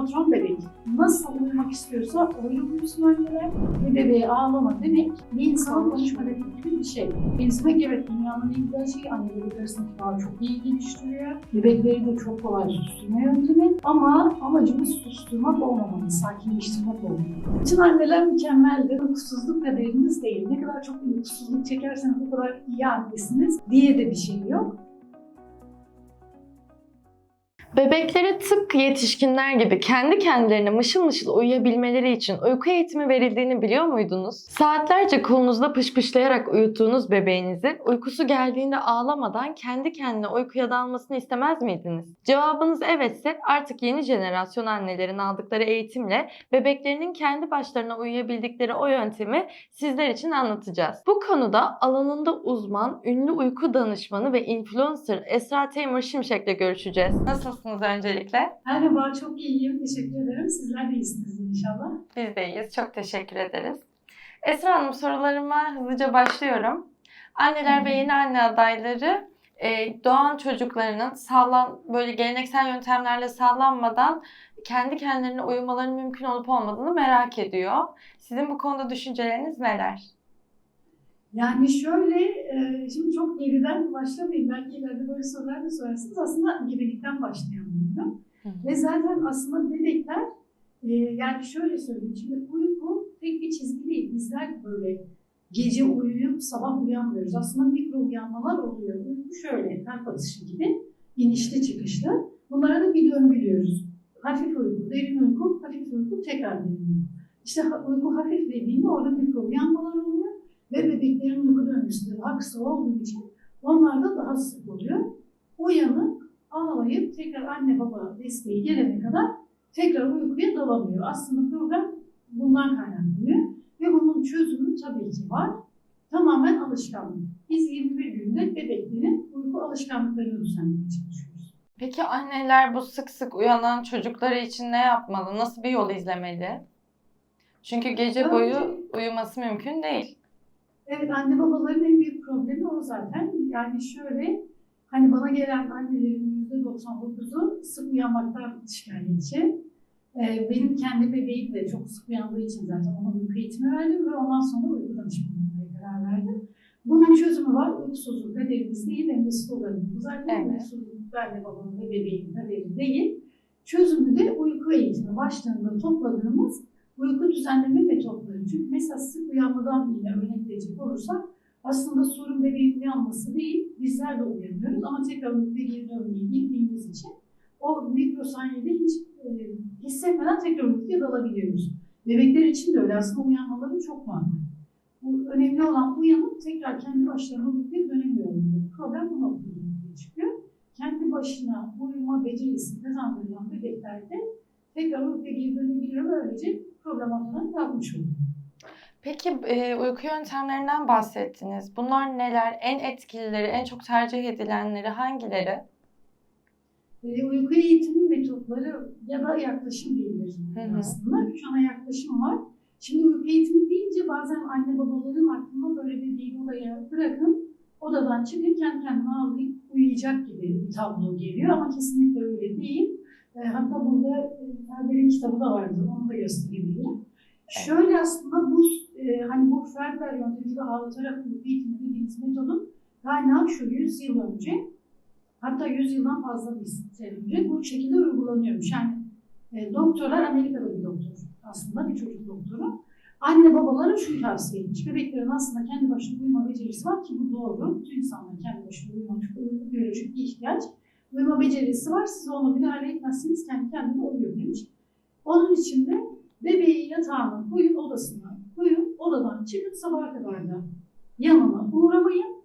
patron bebek nasıl uyumak istiyorsa öyle uyusun anneler. Ve bebeğe ağlama demek bir insanın konuşma demek gibi bir şey. Beslemek evet dünyanın en güzel şeyi anne bebek arasındaki bağı çok iyi geliştiriyor. Bebekleri de çok kolay susturma yöntemi ama amacımız susturmak olmamalı, sakinleştirmek olmalı. Bütün anneler mükemmeldir. Uykusuzluk kaderiniz değil. Ne kadar çok uykusuzluk çekerseniz o kadar iyi annesiniz diye de bir şey yok. Bebeklere tıpkı yetişkinler gibi kendi kendilerine mışıl mışıl uyuyabilmeleri için uyku eğitimi verildiğini biliyor muydunuz? Saatlerce kolunuzda pışpışlayarak uyuttuğunuz bebeğinizi uykusu geldiğinde ağlamadan kendi kendine uykuya dalmasını istemez miydiniz? Cevabınız evetse artık yeni jenerasyon annelerin aldıkları eğitimle bebeklerinin kendi başlarına uyuyabildikleri o yöntemi sizler için anlatacağız. Bu konuda alanında uzman, ünlü uyku danışmanı ve influencer Esra Teymur Şimşek'le görüşeceğiz. Nasılsınız öncelikle? Merhaba, çok iyiyim. Teşekkür ederim. Sizler de iyisiniz inşallah. Biz de iyiyiz. Çok teşekkür ederiz. Esra Hanım sorularıma hızlıca başlıyorum. Anneler ve yeni anne adayları e, doğan çocuklarının sağlan böyle geleneksel yöntemlerle sağlanmadan kendi kendilerine uyumaların mümkün olup olmadığını merak ediyor. Sizin bu konuda düşünceleriniz neler? Yani şöyle, e, şimdi çok geriden başlamayayım. Belki ileride böyle sorular da sorarsınız. Aslında gebelikten başlayalım. Ve zaten aslında bebekler, e, yani şöyle söyleyeyim. Şimdi uyku tek bir çizgi değil. Bizler böyle gece uyuyup sabah uyanmıyoruz. Aslında mikro uyanmalar oluyor. Uyku şöyle, kalp atışı gibi. inişli çıkışlı. Bunlara da bir döngü diyoruz. Hafif uyku, derin uyku, hafif uyku, tekrar derin uyku. İşte uyku hafif dediğinde orada mikro uyanmalar oluyor. Ve bebeklerin uyku daha kısa olduğu için onlar da daha sık oluyor. Uyanıp ağlayıp tekrar anne baba desteği gelene kadar tekrar uykuya dalamıyor. Aslında problem bundan kaynaklanıyor. Ve bunun çözümü tabii ki var. Tamamen alışkanlık. Biz 21 günde bebeklerin uyku alışkanlıklarını düzenlemeye çalışıyoruz. Peki anneler bu sık sık uyanan çocukları için ne yapmalı? Nasıl bir yol izlemeli? Çünkü gece boyu uyuması mümkün değil. Evet anne babaların en büyük problemi o zaten. Yani şöyle hani bana gelen annelerin %99'u sık uyanmaktan şikayetçi. Ee, benim kendi bebeğim de çok sık uyandığı için zaten ona uyku eğitimi verdim ve ondan sonra uyku danışmanlığına karar verdim. Bunun çözümü var. Uykusuzluk kaderimiz değil, hem de sloganımız. Zaten Evet. uykusuzluk anne babanın ve bebeğin kaderi değil. Çözümü de uyku eğitimi başlarında topladığımız uyku düzenleme metotları. Çünkü mesela sık uyanmadan yine örnek verecek olursak aslında sorun bebeğin uyanması değil, bizler de uyanıyoruz ama tekrar uykuya geri dönmeyi bildiğimiz için o mikrosaniyede hiç e, hissetmeden tekrar uykuya dalabiliyoruz. Bebekler için de öyle aslında uyanmaları çok normal. Bu önemli olan uyanıp tekrar kendi başlarına uykuya dönemiyorlar. Problem bu noktada çıkıyor. Kendi başına uyuma becerisi kazandırılan bebeklerde tekrar uykuya geri dönebiliyor böylece ortadan kalkmış oluyor. Peki e, uyku yöntemlerinden bahsettiniz. Bunlar neler? En etkilileri, en çok tercih edilenleri hangileri? E, uyku eğitimi metotları ya da yaklaşım diyebiliriz aslında. Üç ana yaklaşım var. Şimdi uyku eğitimi deyince bazen anne babaların aklına böyle bir bebeği odaya bırakın, odadan çıkın kendi kendine ağlayıp uyuyacak gibi bir tablo geliyor ama kesinlikle öyle değil. E, hatta burada e, Ferber'in kitabı da vardı, onu da gösterebilirim. Şöyle aslında bu e, hani bu Ferber yöntemiyle ağlatarak eğitimi dediğimiz metodun kaynağı şu 100 yıl önce hatta 100 yıldan fazla bir sene önce bu şekilde uygulanıyormuş. Yani e, doktorlar Amerika'da bir doktor aslında bir çocuk doktoru. Anne babalara şunu tavsiye etmiş. Bebeklerin aslında kendi başına uyuma becerisi var ki bu doğru. Bütün insanların kendi başına uyuma biyolojik bir ihtiyaç. Uyuma becerisi var. Siz onu müdahale etmezseniz kendi kendine uyuyor demiş. Onun için de bebeği yatağına koyun, odasına koyun, odadan çıkın sabaha kadar da yanına uğramayın.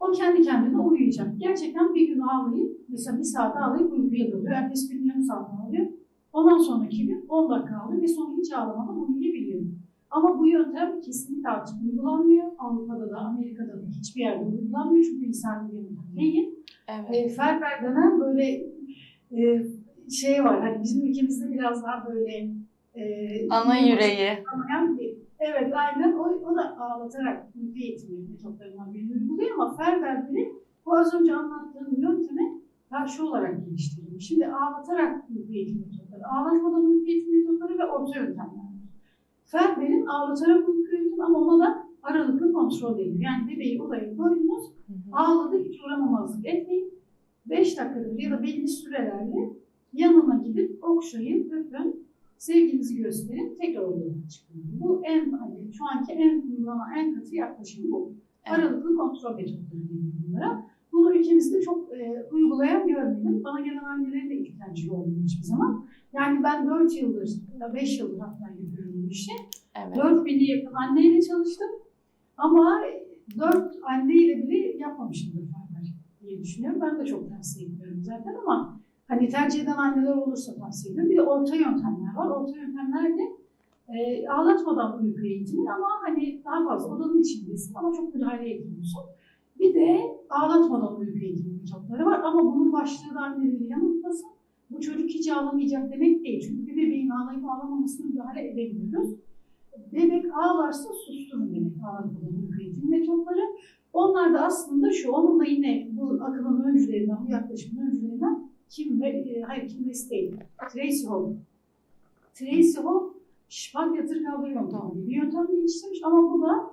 O kendi kendine uyuyacak. Gerçekten bir gün ağlayıp, mesela bir saat ağlayıp uykuya dalıyor. Ertesi gün yarım saat ağlıyor. Ondan sonraki gün 10 dakika ağlıyor ve sonra hiç ağlamadan uyuyabiliyor. Ama bu yöntem kesinlikle artık uygulanmıyor. Avrupa'da da, Amerika'da da hiçbir yerde uygulanmıyor. Çünkü insan bir yöntem değil. Evet. E, Ferber denen böyle e, şey var. Hani bizim ülkemizde biraz daha böyle e, Ana yüreği. Bir- Evet aynen o, o da ağlatarak uyku eğitimi metotlarından birini uyguluyor ama Ferber'in bu az önce anlattığım yönteme karşı olarak geliştirilmiş. Şimdi ağlatarak uyku eğitimi metotları, ağlatmadan uyku eğitimi metotları ve orta yöntemler. Ferber'in ağlatarak uyku eğitimi ama ona da aralıklı kontrol ediyor. Yani bebeği odaya koydunuz, ağladı hiç uğramamazlık etmeyin. 5 dakikadır ya da belli sürelerle yanına gidip okşayın, öpün, sevginizi gösterin, tekrar odadan çıkın. Bu en, hani şu anki en uygulama, en katı yaklaşım bu. Aralıklı kontrol metotları deniyor bunlara. Bunu ülkemizde çok e, uygulayan görmedim. Bana gelen annelerin de tercihi olmuyor hiçbir zaman. Yani ben 4 yıldır, ya 5 yıldır hatta yapıyorum bu işi. Evet. 4000'e yakın anneyle çalıştım. Ama 4 anneyle bile yapmamışımdır Ferber diye düşünüyorum. Ben de çok tavsiye ediyorum zaten ama hani tercih eden anneler olursa tavsiye ediyorum. Bir de orta yöntemler var. Orta yöntemler de e, ağlatmadan uyku eğitimi ama hani daha fazla odanın içindesin ama çok müdahale etmiyorsun. Bir de ağlatmadan uyku eğitimi metotları var ama bunun başlığı da anneleri yanıltmasın. Bu çocuk hiç ağlamayacak demek değil. Çünkü bir bebeğin ağlayıp ağlamamasına müdahale edemiyoruz. Bebek ağlarsa susturun demek ağlatmadan uyku eğitimi metotları. Onlar da aslında şu, onun da yine bu akımın öncülerinden, bu yaklaşımın öncülerinden Kim ve, e, hayır Kim değil, Tracy Hall. Tracy Hall şipak yatır kaldır yöntemi bir yöntem geliştirmiş ama bu da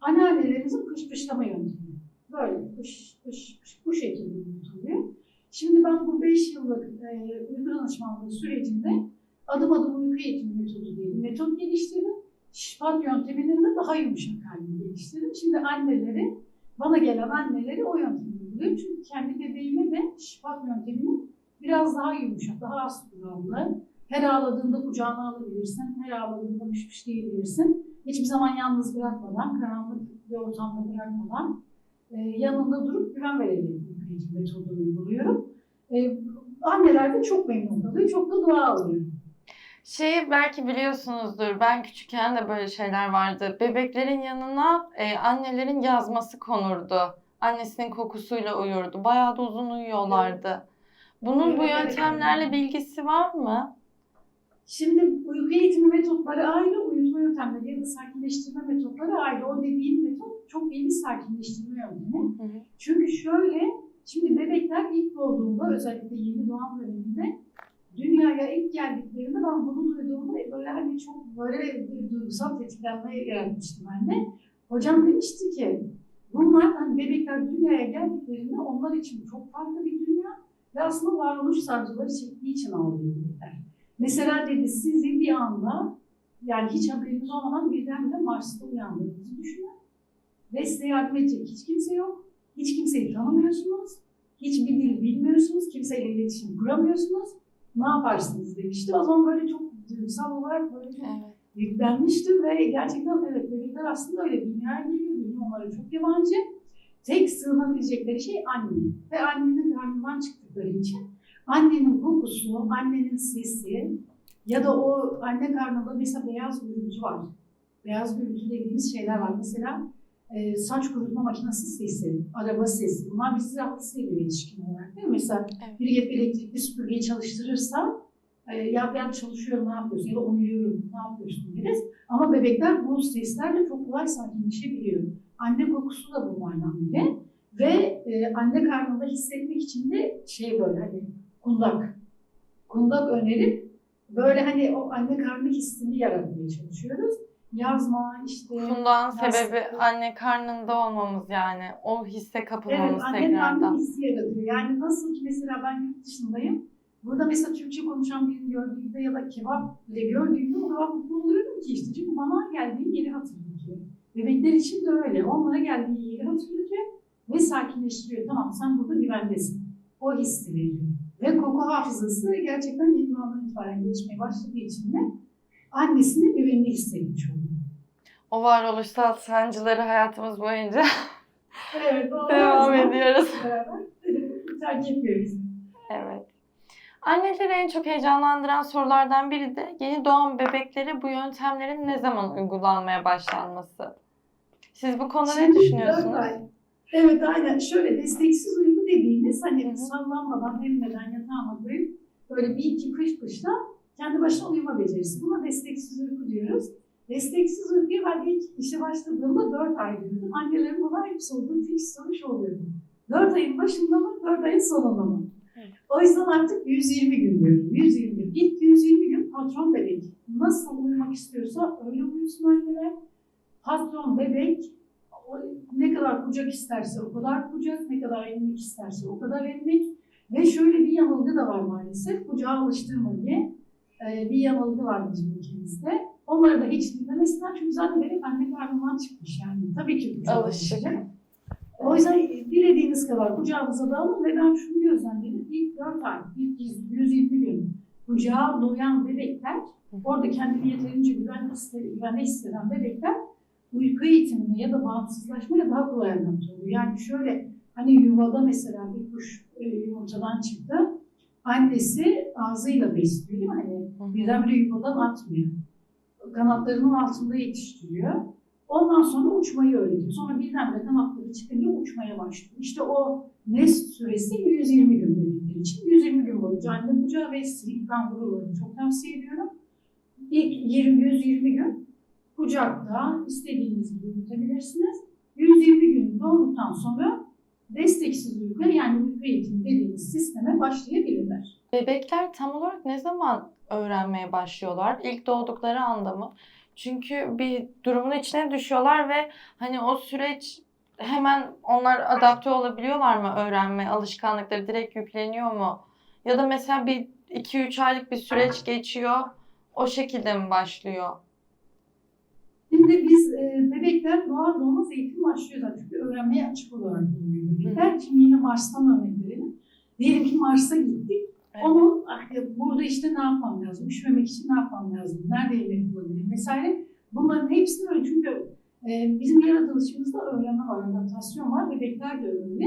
anneannelerimizin pışpışlama yöntemi. Böyle pış pış pış bu şekilde yürütülüyor. Şimdi ben bu 5 yıllık e, uyku danışmanlığı sürecinde adım adım uyku eğitimi metodu diye bir metot geliştirdim. Şipat yönteminin de daha yumuşak halini geliştirdim. Şimdi anneleri, bana gelen anneleri o yöntemi uyguluyor. Çünkü kendi bebeğime de şipat yöntemini biraz daha yumuşak, daha az kullanımlı. Her ağladığında kucağına alabilirsin, her ağladığında pişmiş diyebilirsin. Hiçbir zaman yalnız bırakmadan, karanlık bir ortamda bırakmadan e, yanında durup güven eğitim metodunu uyguluyorum. E, anneler de çok memnun kalıyor, çok da dua alıyor. Şeyi belki biliyorsunuzdur. Ben küçükken de böyle şeyler vardı. Bebeklerin yanına e, annelerin yazması konurdu. Annesinin kokusuyla uyurdu. Bayağı da uzun uyuyorlardı. Bunun bu yöntemlerle bilgisi var mı? Şimdi uyku eğitimi metotları ayrı, uyutma yöntemleri ya da sakinleştirme metotları ayrı. O dediğim metot çok iyi bir sakinleştirme yöntemi. Çünkü şöyle, şimdi bebekler ilk doğduğunda özellikle yeni doğan döneminde dünyaya ilk geldiklerinde ben bunu duyduğumda böyle hani çok böyle bir duygusal tetiklenme yaratmıştı bende. Hocam demişti ki bunlar hani bebekler dünyaya geldiklerinde onlar için çok farklı bir dünya ve aslında varoluş sancıları çektiği için ağlıyor bebekler. Mesela dedi sizi bir anda yani hiç haberiniz olmadan birdenbire Mars'ta uyandığınızı düşünün. Ve size yardım edecek hiç kimse yok. Hiç kimseyi tanımıyorsunuz. Hiçbir dil bilmiyorsunuz. Kimseyle iletişim kuramıyorsunuz. Ne yaparsınız demişti. O zaman böyle çok duygusal olarak böyle çok Evet. yüklenmiştim ve gerçekten evet bebekler aslında öyle dünyaya geliyor. Dünya onlara çok yabancı. Tek sığınabilecekleri şey anne. Ve annenin karnından çıktıkları için annenin kokusu, annenin sesi ya da o anne karnında mesela beyaz gürültü var. Beyaz gürültü dediğimiz şeyler var. Mesela e, saç kurutma makinesi sesi, araba sesi. Bunlar bizi rahatsız ediyor yetişkin olarak değil mi? Mesela Evet. biri gelip elektrikli süpürgeyi çalıştırırsa e, ya ben çalışıyorum ne yapıyorsun ya da uyuyorum ne yapıyorsun deriz. Ama bebekler bu seslerle çok kolay sakinleşebiliyor. Anne kokusu da bunlardan biri. Ve e, anne karnında hissetmek için de şey böyle hani kundak. Kundak önerip böyle hani o anne karnı hissini yaratmaya çalışıyoruz. Yazma işte. Bundan sebebi anne karnında olmamız yani. O hisse Evet, kapılmamız karnı tekrardan. hissi yaratıyor. Yani nasıl ki mesela ben yurt dışındayım. Burada mesela Türkçe konuşan birini gördüğümde ya da kebap bile gördüğümde o kadar mutlu oluyorum ki işte. Çünkü bana geldiği yeri hatırlatıyor. Bebekler için de öyle. Onlara geldiği yeri hatırlatıyor ve sakinleştiriyor. Tamam sen burada güvendesin. O hissi veriyor. Ve koku hafızası gerçekten yeni itibaren gelişmeye başladığı için de annesine güvenli hissetmiş oluyor. O varoluşsal sancıları hayatımız boyunca Evet, devam ediyoruz. tercih ediyoruz. Evet. Anneleri en çok heyecanlandıran sorulardan biri de yeni doğan bebeklere bu yöntemlerin ne zaman uygulanmaya başlanması. Siz bu konuda ne Şimdi düşünüyorsunuz? dört ay. Evet aynen. Şöyle desteksiz uyku dediğimiz hani hı. sallanmadan, emmeden yatağına koyup böyle bir iki kış kışla kendi başına uyuma becerisi. Buna desteksiz uyku diyoruz. Desteksiz uykuyu ben ilk işe başladığımda 4 ay diyordum. Annelerin bana hep sorduğu tek soru şu oluyordu. 4 ayın başında mı, 4 ayın sonunda mı? O yüzden artık 120 gün diyorum. 120 gün. İlk 120 gün patron bebek nasıl uyumak istiyorsa öyle uyusun anneler. Patron bebek ne kadar kucak isterse o kadar kucak, ne kadar emmek isterse o kadar emmek. Ve şöyle bir yanılgı da var maalesef. Kucağa alıştırma diye e, bir yanılgı var bizim ülkemizde. Onları da hiç dinlemesinler çünkü zaten bebek anne karnından çıkmış yani. Tabii ki alışacak. O yüzden dilediğiniz kadar kucağınıza da alın ve ben şunu gözlemledim. İlk 4 ay, ilk 120 gün kucağa doyan bebekler, orada kendini yeterince güvenli, hisse- güvenli hisseden bebekler uyku eğitimine ya da bağımsızlaşmaya daha kolay adapte oluyor. Yani şöyle hani yuvada mesela bir kuş e, yumurtadan çıktı. Annesi ağzıyla besliyor değil mi? Hani birdenbire yuvadan atmıyor. Kanatlarının altında yetiştiriyor. Ondan sonra uçmayı öğretiyor. Sonra birdenbire kanatları çıkınca uçmaya başlıyor. İşte o nest süresi 120 gün bebekler için. 120 gün boyunca anne kucağı ve silik kangurularını çok tavsiye ediyorum. İlk 20, 120 gün kucakta istediğiniz gibi uyutabilirsiniz. 120 gün doğduktan sonra desteksiz uyku yani uyku eğitimi dediğimiz sisteme başlayabilirler. Bebekler tam olarak ne zaman öğrenmeye başlıyorlar? İlk doğdukları anda mı? Çünkü bir durumun içine düşüyorlar ve hani o süreç hemen onlar adapte olabiliyorlar mı öğrenme alışkanlıkları direkt yükleniyor mu? Ya da mesela bir 2-3 aylık bir süreç geçiyor. O şekilde mi başlıyor? Şimdi biz e, bebekler doğar doğmaz eğitim başlıyor zaten. Çünkü öğrenmeye açık olarak bebekler. Şimdi yine Mars'tan örnek verelim. Diyelim ki Mars'a gittik. Onun ah, ya burada işte ne yapmam lazım, üşümemek için ne yapmam lazım, nerede yemek bulabilirim vesaire. Bunların hepsini öyle çünkü e, bizim yaratılışımızda öğrenme var, adaptasyon var, bebekler de öyle.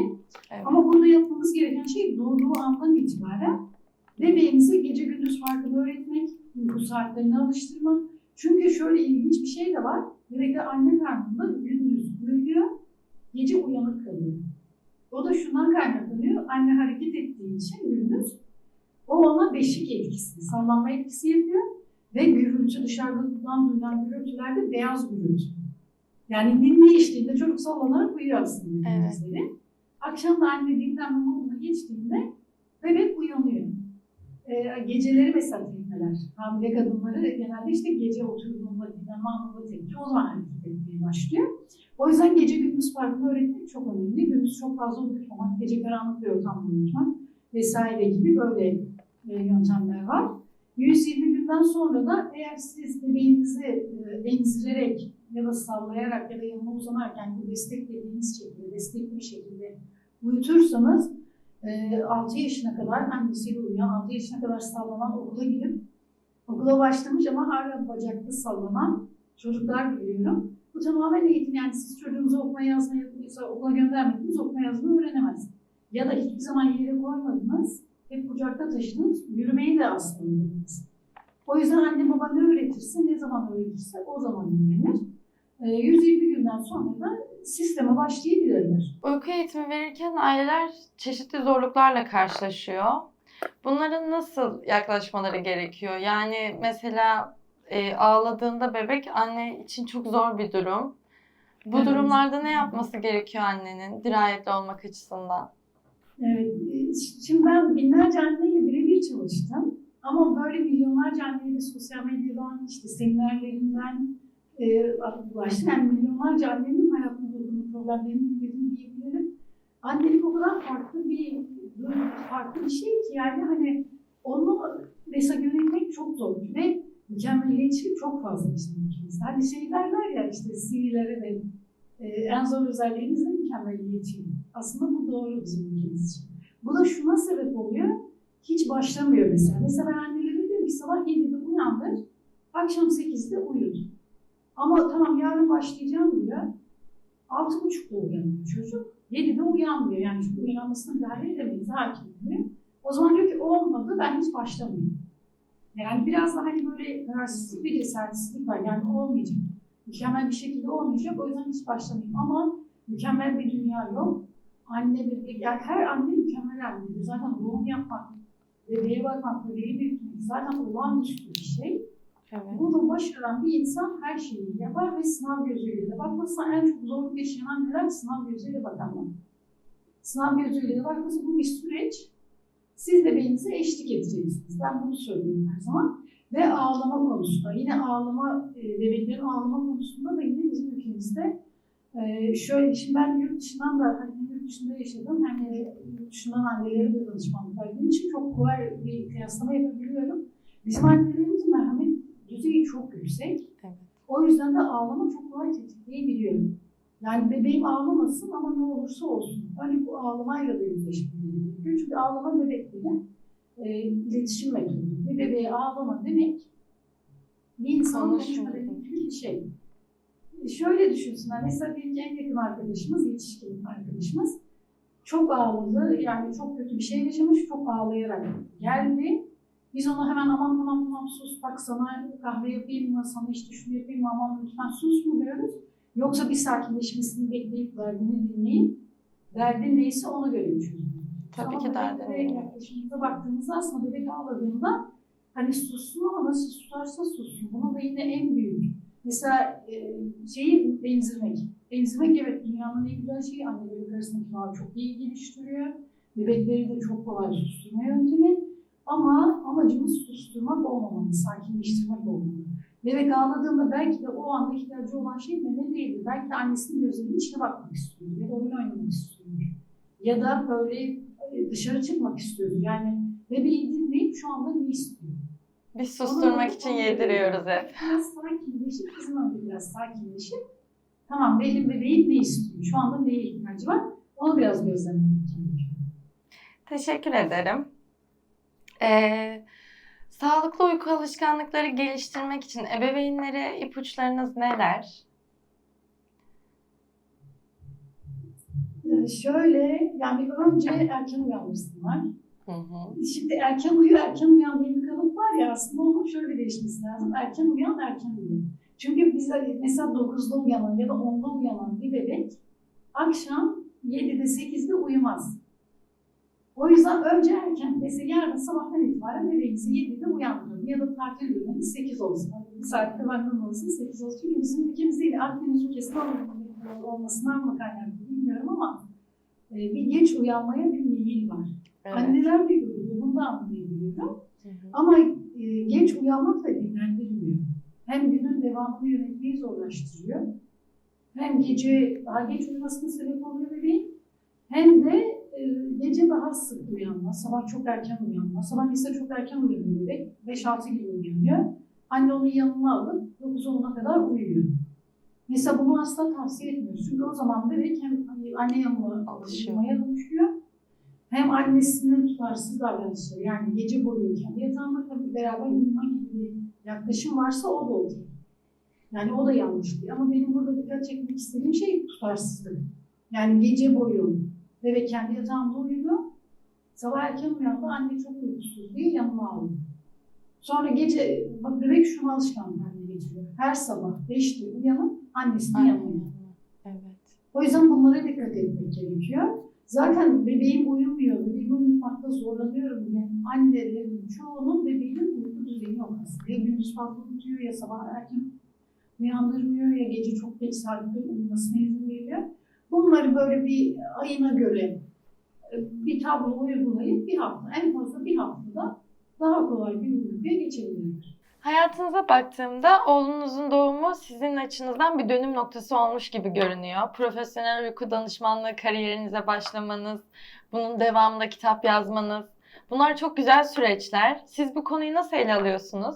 Evet. Ama burada yapmamız gereken şey doğduğu andan itibaren bebeğimize gece gündüz farkını öğretmek, uyku saatlerini alıştırmak. Çünkü şöyle ilginç bir şey de var. Bebekler anne karnında gündüz uyuyor, gece uyanık kalıyor. O da şundan kaynaklanıyor. Anne hareket ettiği için gündüz o ona beşik etkisi, sallanma etkisi yapıyor ve gürültü dışarıdan duyulan gürültülerde beyaz gürültü. Yani ninni eşliğinde çocuk sallanarak uyuyor aslında Evet. Akşam da anne dinlenme moduna geçtiğinde bebek uyanıyor. Ee, geceleri mesela tekmeler. Hamile kadınları genelde işte gece oturduğunda dinlenme anında tepki o zaman hareket etmeye başlıyor. O yüzden gece gündüz farkını öğretmek çok önemli. Gündüz çok fazla uyutmamak, gece karanlık bir ortamda uyutmak vesaire gibi böyle yöntemler var. 120 günden sonra da eğer siz bebeğinizi e, emzirerek ya da sallayarak ya da yanına uzanarken bu desteklediğiniz şekilde, destekli bir şekilde uyutursanız e, 6 yaşına kadar annesiyle uyuyan, 6 yaşına kadar sallanan okula gidip okula başlamış ama hala bacaklı sallanan çocuklar biliyorum. Bu tamamen eğitim. Yani siz çocuğunuzu okuma yazma yapıyorsa okula göndermediniz, okuma yazma öğrenemez. Ya da hiçbir zaman yere koymadınız, hep kucakta taşıdınız, yürümeyi de aslında öğrendiniz. O yüzden anne baba ne öğretirse, ne zaman öğretirse o zaman öğrenir. Ee, 120 günden sonra da sisteme başlayabilirler. Uyku eğitimi verirken aileler çeşitli zorluklarla karşılaşıyor. Bunların nasıl yaklaşmaları gerekiyor? Yani mesela e, ağladığında bebek anne için çok zor bir durum. Bu Evet. durumlarda ne yapması gerekiyor annenin dirayetli olmak açısından? Evet, e, şimdi ben binlerce anneyle birebir çalıştım. Ama böyle milyonlarca anneyle sosyal medyadan, işte seminerlerinden e, ulaştım. Yani milyonlarca annenin hayatında olduğunu, problemlerini dinledim diyebilirim. Annelik o kadar farklı bir farklı bir şey ki yani hani onu mesela yönetmek çok zor ve mükemmeliyetçi çok fazla bizim ülkemizde. Hani şey derler ya işte CV'lere de e, en zor özelliğimiz de mükemmeliyetçi. Aslında bu doğru bizim ülkemiz için. Bu da şuna sebep oluyor. Hiç başlamıyor mesela. Mesela ben annelere diyorum ki sabah 7'de uyandır, akşam 8'de uyut. Ama tamam yarın başlayacağım diyor. 6.30'da uyanıyor çocuk. 7'de uyanmıyor. Yani çünkü uyanmasını müdahale edemeyiz. Hakim diyor. O zaman diyor ki olmadı ben hiç başlamayayım. Yani biraz da hani böyle kararsızlık bir cesarsizlik var. Yani olmayacak. Mükemmel bir şekilde olmayacak. O yüzden hiç başlamayayım. Ama mükemmel bir dünya yok. Anne bebek, yani her anne mükemmel annedir. Zaten doğum yapmak, bebeğe bakmak, bebeği büyütmek zaten olağanüstü bir şey. Evet. Bunu başaran bir insan her şeyi yapar ve sınav gözüyle de bakmasına en çok zorluk yaşayan anneler sınav gözüyle bakanlar. Sınav gözüyle de bakması bu bir süreç. Siz bebeğinize eşlik edeceksiniz. Ben bunu söylüyorum her zaman. Ve ağlama konusunda, yine ağlama, e, bebeklerin ağlama konusunda da yine bizim ülkemizde e, şöyle, şimdi ben yurt dışından da, hani dışında yaşadım yurt dışından annelere de danışmanlık verdiğim için çok kolay bir kıyaslama yapabiliyorum. Bizim annelerimizin merhamet düzeyi çok yüksek. Evet. O yüzden de ağlama çok kolay tetikleyebiliyor. Yani bebeğim ağlamasın ama ne olursa olsun. Önce bu ağlamayla da yüzleşmeleri gerekiyor. Çünkü ağlama bebekle e, iletişim metodu. Bir bebeğe ağlama demek bir insanın Konuşma bir şey. Şöyle düşünsünler. Mesela ki en yakın arkadaşımız, yetişkin arkadaşımız çok ağladı. Yani çok kötü bir şey yaşamış. Çok ağlayarak geldi. Biz ona hemen aman tamam tamam sus bak sana kahve yapayım mı, sana işte şunu yapayım mı, aman lütfen sus mu diyoruz. Yoksa bir sakinleşmesini bekleyip derdini dinleyip derdin neyse ona göre çözüm. Tabii ki dinlemek. yaklaşımımıza baktığımızda aslında bebek ağladığında hani sussun ama nasıl susarsa sussun. Bunun da yine en büyük. Mesela e, şeyi benzirmek. Benzirmek evet dünyanın en güzel şeyi anne bebek arasındaki bağı çok iyi geliştiriyor. Bebekleri de çok kolay susturma yöntemi. Ama amacımız susturmak olmamalı, sakinleştirmek olmalı. Bebek ağladığında belki de o anda ihtiyacı olan şey meme değildir. Belki de annesinin gözlerinin içine bakmak istiyor ya da oyun oynamak istiyor. Ya da böyle e, dışarı çıkmak istiyor. Yani bebeği dinleyip şu anda ne istiyor? Biz susturmak Onu- için yediriyoruz hep. Biraz sakinleşip, bizim önce biraz sakinleşip tamam benim bebeğim ne istiyor? Şu anda neye ihtiyacı var? Onu biraz gözlemlemek gerekiyor. Teşekkür ederim. Ee, sağlıklı uyku alışkanlıkları geliştirmek için ebeveynlere ipuçlarınız neler? Ee, şöyle yani önce erken uyanmışsınlar. Hı hı. Şimdi erken uyu, erken uyan bir kalıp var ya aslında onun şöyle değişmesi lazım. Erken uyan, erken uyu. Çünkü biz hani mesela 9'da uyanan ya da 10'da uyanan bir bebek akşam 7'de 8'de uyumaz. O yüzden önce erken, mesela yarın sabahtan itibaren bebeğinizi 7'de uyandırın. Ya da tatil günü 8 olsun. Hani bir saatte benden olsun 8 olsun. Çünkü bizim ülkemizde değil, Akdeniz ülkesinde olmasından mı kaynaklı bilmiyorum ama bir geç uyanmaya bir meyil var. Evet. Anneler de görüyor, bunu da anlayabiliyorum. Hı hı. Ama e, geç uyanmak da dinlendirmiyor. Hem günün devamını yönetmeyi zorlaştırıyor. Hem gece daha geç uyumasına sebep oluyor bebeğin. Hem de e, gece daha sık uyanma, sabah çok erken uyanma. Sabah ise çok erken uyanıyor bebek. 5-6 gibi uyanıyor. Anne onu yanına alıp 9-10'una kadar uyuyor. Mesela bunu asla tavsiye etmiyoruz. Çünkü o zaman bebek hem anne yanına uyumaya alışıyor. Hem annesinin tutarsız davranışı yani gece boyu kendi yatağında tabii beraber uyuma gibi bir yaklaşım varsa o da olur. Yani o da yanlış değil. Ama benim burada dikkat çekmek istediğim şey tutarsızlık. Yani gece boyu bebek kendi yatağında uyudu. Sabah erken uyandı anne çok uykusuz diye yanıma aldı. Sonra gece bak bebek şunu alışkanlık getiriyor. Her sabah 5'te uyanıp annesinin yanına. Evet. O yüzden bunlara dikkat etmek gerekiyor. Zaten bebeğim uyumuyor, bebeğimi uyutmakta zorlanıyorum diye annelerin çoğunun bebeğinin uyku düzeni yok aslında. Ya gündüz fazla uyutuyor ya sabah erken uyandırmıyor ya gece çok geç saatte uyumasına izin veriyor. Bunları böyle bir ayına göre e, bir tablo uygulayıp bir hafta, en fazla bir haftada daha kolay bir uykuya geçebilirler. Hayatınıza baktığımda oğlunuzun doğumu sizin açınızdan bir dönüm noktası olmuş gibi görünüyor. Profesyonel uyku danışmanlığı kariyerinize başlamanız, bunun devamında kitap yazmanız. Bunlar çok güzel süreçler. Siz bu konuyu nasıl ele alıyorsunuz?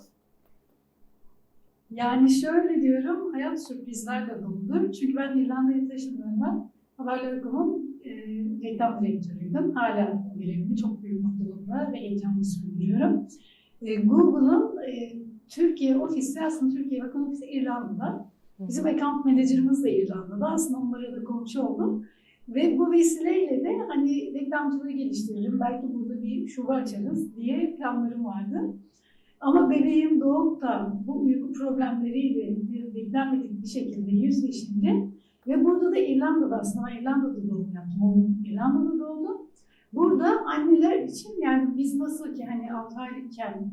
Yani şöyle diyorum, hayat sürprizlerle doludur. Çünkü ben İrlanda'ya taşındığımda Haberler Oku'nun e, reklam direktörüydüm. Hala görevimi çok büyük mutlulukla ve heyecanla sürdürüyorum. E, Google'ın e, Türkiye ofisi, aslında Türkiye bakım ofisi İrlanda'da. Bizim account manager'ımız da İrlanda'da. Aslında onlara da komşu oldum. Ve bu vesileyle de hani reklamcılığı geliştiririm. Belki burada bir şube açarız diye planlarım vardı. Ama bebeğim doğup da bu uyku problemleriyle bir beklenmedik bir şekilde yüzleşince ve burada da İrlanda'da aslında İrlanda'da doğum yaptım. Oğlum İrlanda'da doğdu. Burada anneler için yani biz nasıl ki hani 6 aylıkken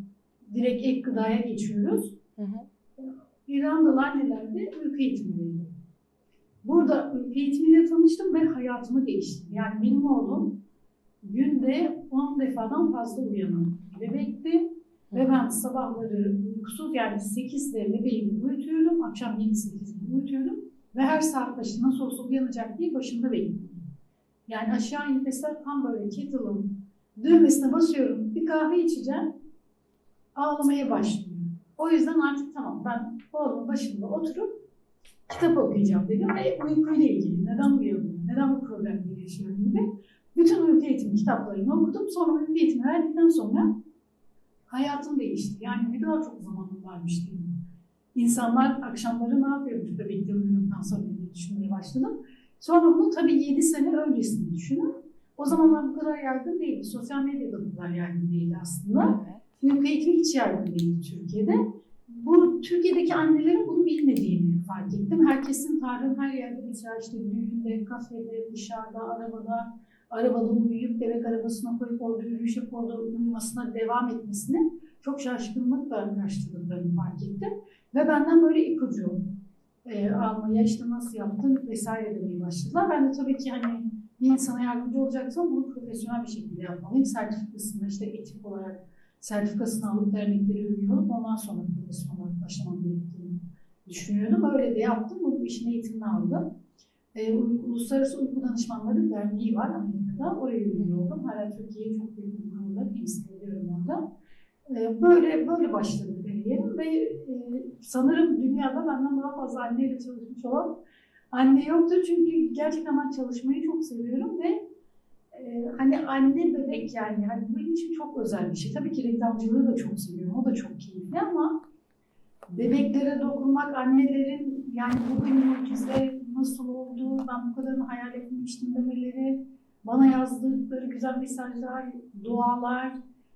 direkt ek gıdaya geçiyoruz. Hı hı. İrlandalı anneler de uyku eğitimi veriyor. Burada uyku eğitimiyle tanıştım ve hayatımı değiştirdi. Yani benim oğlum günde 10 defadan fazla uyanan bebekti. Ve ben sabahları uykusuz yani 8'de bebeğimi uyutuyordum. Akşam 7-8'de uyutuyordum. Ve her saat başı nasıl olsa uyanacak diye başında bekliyordum. Yani aşağı in mesela tam böyle kettle'ın düğmesine basıyorum. Bir kahve içeceğim. Ağlamaya başlıyor. O yüzden artık tamam ben oğlumun başında oturup kitap okuyacağım dedim ve uykuyla ilgili neden uyanıyorum, neden bu problemleri yaşıyorum gibi bütün uyku eğitimi kitaplarını okudum. Sonra uyku eğitimi verdikten sonra hayatım değişti. Yani ne kadar çok zamanım varmış değil mi? İnsanlar akşamları ne yapıyormuş bebekleri uyuduktan sonra diye düşünmeye başladım. Sonra bunu tabii 7 sene öncesini düşünün. O zamanlar bu kadar yaygın değildi. Sosyal medyada bu kadar yaygın değildi aslında. Evet. Uyku eğitimi hiç yaygın değildi Türkiye'de. Bu Türkiye'deki annelerin bunu bilmediğini fark ettim. Herkesin Tanrı'nın her yerde mesela işte düğünde, kafede, dışarıda, arabada, arabada uyuyup bebek arabasına koyup orada yürüyüş yapıp orada uyumasına devam etmesini çok şaşkınlıkla karşıladıklarını fark ettim. Ve benden böyle ipucu e, almaya işte nasıl yaptın vesaire demeye başladılar. Ben de tabii ki hani bir insana yardımcı olacaksam bunu profesyonel bir şekilde yapmalıyım. Sertifikasını işte etik olarak sertifikasını alıp dernekleri olup ondan sonra profesyonel olarak başlamam gerektiğini düşünüyordum. Öyle de yaptım. Bu işin eğitimini aldım. E, Uluslararası Uyku Danışmanları Derneği var Amerika'da. Oraya üye. Hala Türkiye'yi çok büyük bir kurumda temsil ediyorum orada. E, böyle böyle başladı kariyerim ve e, sanırım dünyada benden daha fazla anneyle çalışmış olan anne yoktur. Çünkü gerçekten ben çalışmayı çok seviyorum ve e, hani anne bebek yani hani bu benim için çok özel bir şey. Tabii ki reklamcılığı da çok seviyorum. O da çok keyifli ama bebeklere dokunmak, annelerin yani bu bir mucize nasıl oldu, ben bu kadarını hayal etmemiştim demeleri, bana yazdıkları güzel mesajlar, dualar.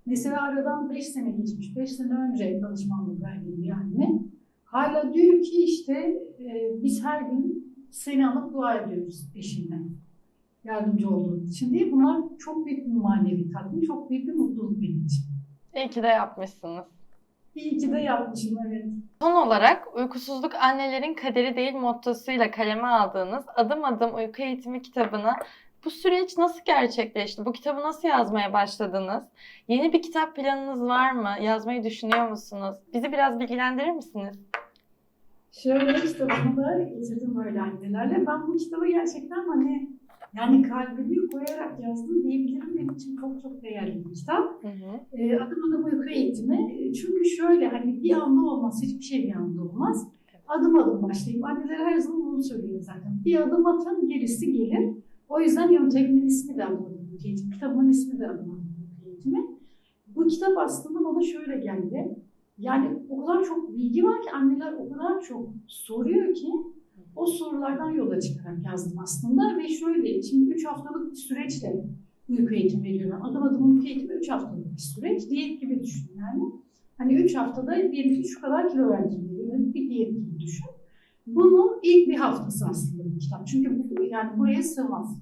Mesela aradan 5 sene geçmiş, 5 sene önce danışmanlık verdiğim bir anne. Hala diyor ki işte e, biz her gün seni alıp dua ediyoruz eşinle. Yardımcı olduğun için diye. Bunlar çok büyük bir manevi tatmin, çok büyük bir mutluluk benim için. İyi ki de yapmışsınız. İyi ki de yapmışım evet. Son olarak uykusuzluk annelerin kaderi değil mottosuyla kaleme aldığınız adım adım uyku eğitimi kitabını bu süreç nasıl gerçekleşti? Bu kitabı nasıl yazmaya başladınız? Yeni bir kitap planınız var mı? Yazmayı düşünüyor musunuz? Bizi biraz bilgilendirir misiniz? Şöyle kitabımı da getirdim böyle annelerle. Ben bu kitabı gerçekten hani yani kalbimi koyarak yazdım diyebilirim. Benim için çok çok değerli bir kitap. Hı hı. Ee, adım adım uyku eğitimi. Ee, Çünkü şöyle hani bir anda olmaz, hiçbir şey bir anda olmaz. Adım adım başlayayım. Anneler her zaman bunu söylüyor zaten. Bir adım atın, gerisi gelir. O yüzden yöntemimin ismi de adım adım uyku eğitimi. Kitabımın ismi de adım adım uyku eğitimi. Bu kitap aslında bana şöyle geldi. Yani o kadar çok bilgi var ki anneler o kadar çok soruyor ki o sorulardan yola çıkarak yazdım aslında ve şöyle şimdi 3 haftalık bir süreçle uyku eğitimi veriyorum. Adım adım uyku eğitimi 3 haftalık bir süreç. Diyet gibi düşün yani. Hani 3 haftada diyelim şu kadar kilo verdim diye bir diyet gibi düşün. Bunun ilk bir haftası aslında bu kitap. Çünkü bu, yani buraya sığmaz.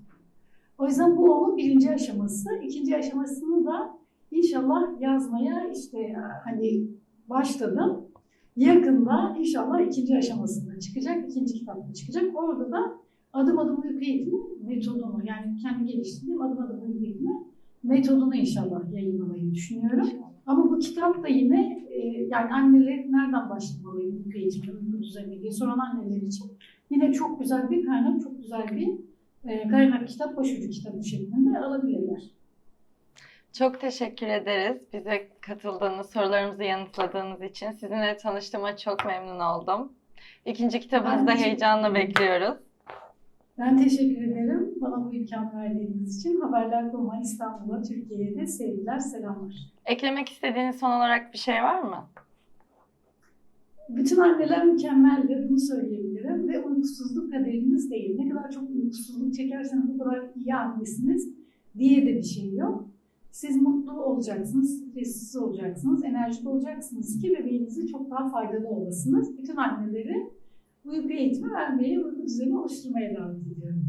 O yüzden bu onun birinci aşaması. İkinci aşamasını da inşallah yazmaya işte hani başladım. Yakında inşallah ikinci aşamasında çıkacak, ikinci kitapta çıkacak. Orada da adım adım uyku eğitimi metodunu yani kendi geliştirdiğim adım adım uyku eğitimi metodunu inşallah yayınlamayı düşünüyorum. Ama bu kitap da yine e, yani anneler nereden başlamalıyım uyku eğitimi, uyku düzeni diye soran anneler için yine çok güzel bir kaynak, çok güzel bir e, kaynak kitap, başucu kitabı şeklinde alabilirler. Çok teşekkür ederiz bize katıldığınız, sorularımızı yanıtladığınız için. Sizinle tanıştığıma çok memnun oldum. İkinci kitabınızı da heyecanla bekliyoruz. Ben teşekkür ederim bana bu imkanı verdiğiniz için. Haberler.com İstanbul'a, Türkiye'ye de sevgiler, selamlar. Eklemek istediğiniz son olarak bir şey var mı? Bütün anneler mükemmeldir, bunu söyleyebilirim. Ve uykusuzluk kaderiniz değil. Ne kadar çok uykusuzluk çekerseniz o kadar iyi annesiniz diye de bir şey yok. Siz mutlu olacaksınız, stressiz olacaksınız, enerjik olacaksınız ki bebeğinizi çok daha faydalı olasınız. Bütün anneleri uyku eğitimi vermeye, uyku düzeni oluşturmaya davet ediyorum.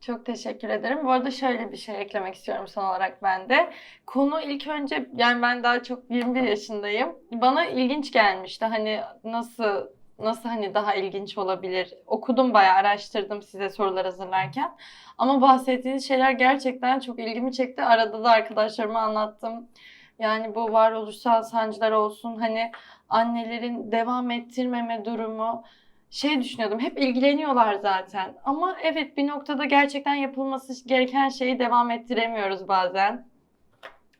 Çok teşekkür ederim. Bu arada şöyle bir şey eklemek istiyorum son olarak ben de. Konu ilk önce yani ben daha çok 21 yaşındayım. Bana ilginç gelmişti. Hani nasıl Nasıl hani daha ilginç olabilir? Okudum bayağı araştırdım size sorular hazırlarken. Ama bahsettiğiniz şeyler gerçekten çok ilgimi çekti. Arada da arkadaşlarıma anlattım. Yani bu varoluşsal sancılar olsun hani annelerin devam ettirmeme durumu şey düşünüyordum. Hep ilgileniyorlar zaten. Ama evet bir noktada gerçekten yapılması gereken şeyi devam ettiremiyoruz bazen.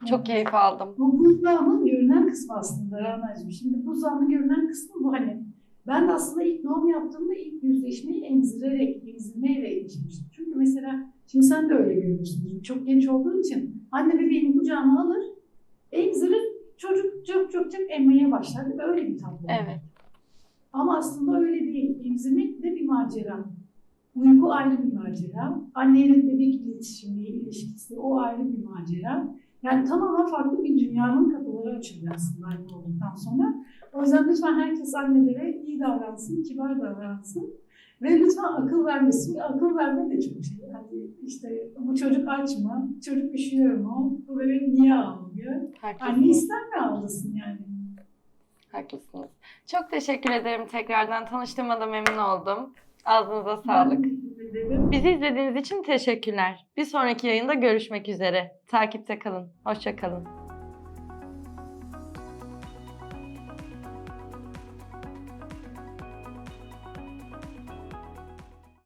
Çok keyif aldım. Bu buzdağının görünen kısmı aslında Rana'cığım. Şimdi buzdağının görünen kısmı bu hani. Ben de aslında ilk doğum yaptığımda ilk yüzleşmeyi emzirerek, emzirmeyle geçirmiştim. Çünkü mesela, şimdi sen de öyle görüyorsun. Çok genç olduğun için anne bebeğini kucağına alır, emzirir, çocuk çok çok çok emmeye başlar. Mi? Öyle bir tablo. Evet. Ama aslında öyle değil. Emzirmek de bir macera. Uyku ayrı bir macera. Anneyle bebek iletişimi, ilişkisi o ayrı bir macera. Yani tamamen farklı bir dünyanın kapıları açılıyor aslında anne olduktan sonra. O yüzden lütfen herkes annelere iyi davransın, kibar davransın. Ve lütfen akıl vermesin. Akıl verme de çok şey. Yani işte bu çocuk aç mı? Çocuk üşüyor mu? Bu bebek niye ağlıyor? Anne ister mi ağlasın yani? Haklısınız. Çok teşekkür ederim tekrardan. Tanıştığıma da memnun oldum. Ağzınıza sağlık. Bizi izlediğiniz için teşekkürler. Bir sonraki yayında görüşmek üzere. Takipte kalın. Hoşça kalın.